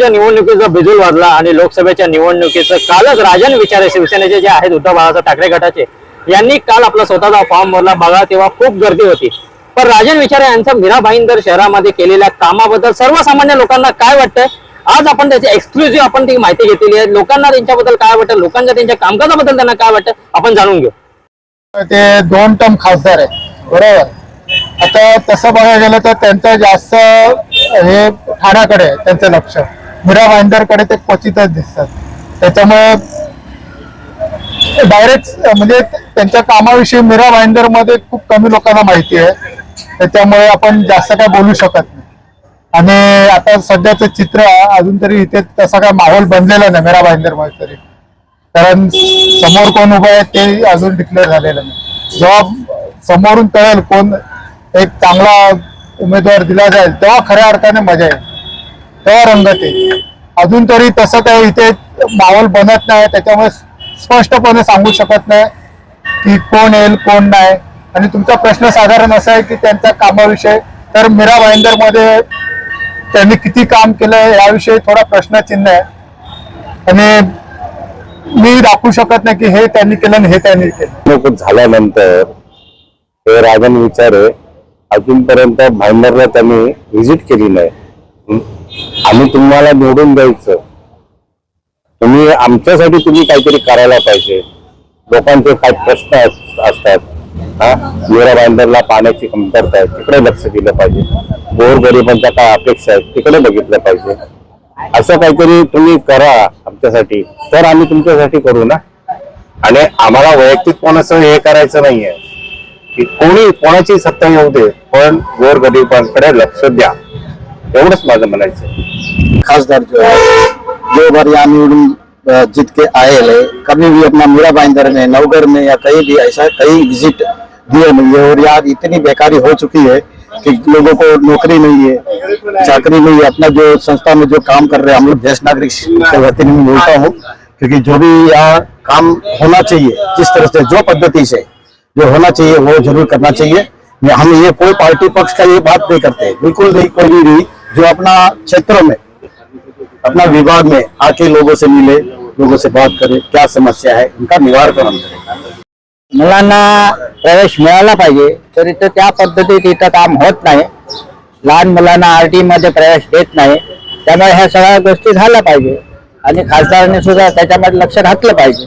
विधानसभेच्या निवडणुकीचा बिजुल वाजला आणि लोकसभेच्या निवडणुकीचं कालच राजन विचारे शिवसेनेचे जे आहेत उद्धव बाळासाहेब ठाकरे गटाचे यांनी काल आपला स्वतःचा फॉर्म भरला. बघा तेव्हा खूप गर्दी होती. पण राजन विचारे यांचा मीरा भाईंदर शहरामध्ये केलेल्या कामाबद्दल सर्वसामान्य लोकांना काय वाटतंय? आज आपण त्याची एक्सक्लुझिव्ह आपण ती माहिती घेतलेली आहे. लोकांना त्यांच्याबद्दल काय वाटतं? लोकांच्या त्यांच्या कामकाजाबद्दल त्यांना काय वाटतं? आपण जाणून घेऊ. ते दोन टर्म खासदार आहेत. बरोबर? आता तसं बघायला गेलं तर त्यांचं जास्त हे ठाण्याकडे आहे, त्यांचं लक्ष. मीरा भाईंदरकडे ते क्वचितच दिसतात. त्याच्यामुळे डायरेक्ट म्हणजे त्यांच्या कामाविषयी मीरा भाईंदरमध्ये खूप कमी लोकांना माहिती आहे. त्याच्यामुळे आपण जास्त काय बोलू शकत नाही. आणि आता सध्याचं चित्र अजून तरी इथे तसा काय माहोल बनलेला नाही मीरा भाईंदरमध्ये तरी. कारण समोर कोण उभं आहे ते अजून डिक्लेअर झालेलं नाही. जेव्हा समोरून कळेल कोण एक चांगला उमेदवार दिला जाईल तेव्हा खऱ्या अर्थाने मजा येईल. तेव्हा रंगत अजून तरी तसं काही इथे माहोल बनत नाही त्याच्यामुळे स्पष्टपणे सांगू शकत नाही की कोण येईल कोण नाही. आणि तुमचा प्रश्न साधारण असा आहे की त्यांच्या कामाविषयी तर मीरा भाईंदरमध्ये त्यांनी किती काम केलं याविषयी थोडा प्रश्नचिन्ह आहे. आणि मी दाखवू शकत नाही की हे त्यांनी केलं आणि हे त्यांनी केलं. झाल्यानंतर हे राजन विचारे अजूनपर्यंत भाईंदरला त्यांनी व्हिजिट केली नाही. आम्ही तुम्हाला निवडून द्यायचं. तुम्ही आमच्यासाठी तुम्ही काहीतरी करायला पाहिजे. लोकांचे काय प्रश्न अस- असतात. हा? मीरा बांधरला पाण्याची कमतरता आहे. तिकडे लक्ष दिलं पाहिजे. गोरगरिबांच्या काय अपेक्षा आहेत तिकडे बघितलं पाहिजे. असं काहीतरी तुम्ही करा आमच्यासाठी. तर आम्ही तुमच्यासाठी करू ना? आणि आम्हाला वैयक्तिक कोणाचं हे करायचं नाहीये. की कोणी कोणाची सत्ता येऊ दे पण गोरगरिबांकडे लक्ष द्या. एवढंच माझं म्हणायचं खासदार जो है, दो बार यहाँ जीत के आए है। कभी भी अपना मीरा भाईंदर में नवगर में या कहीं भी ऐसा कहीं विज़िट दिए नहीं है। और यहाँ इतनी बेकारी हो चुकी है कि लोगों को नौकरी नहीं है, चाकरी नहीं है। अपना जो संस्था में जो काम कर रहे हैं, हम लोग देश नागरिक में बोलता हूँ, क्योंकि जो भी यहाँ काम होना चाहिए, जिस तरह से जो पद्धति से जो होना चाहिए, वो ज़रूर करना चाहिए। हम ये कोई पार्टी पक्ष का ये बात नहीं करते। बिल्कुल नहीं, कोई भी जो अपना क्षेत्रों में अपना विभाग में आके लोगों से मिले लोगों से बात करे क्या समस्या है उनका निवारण करें। मुलांना प्रवेश मिळाला पाहिजे तरी तर त्या पद्धतीत इथं काम होत नाही. लहान मुलांना आर टी मध्ये प्रवेश देत नाही. त्यामुळे ह्या सगळ्या गोष्टी झाल्या पाहिजे. आणि खासदारांनी सुद्धा त्याच्यामध्ये लक्ष घातलं पाहिजे.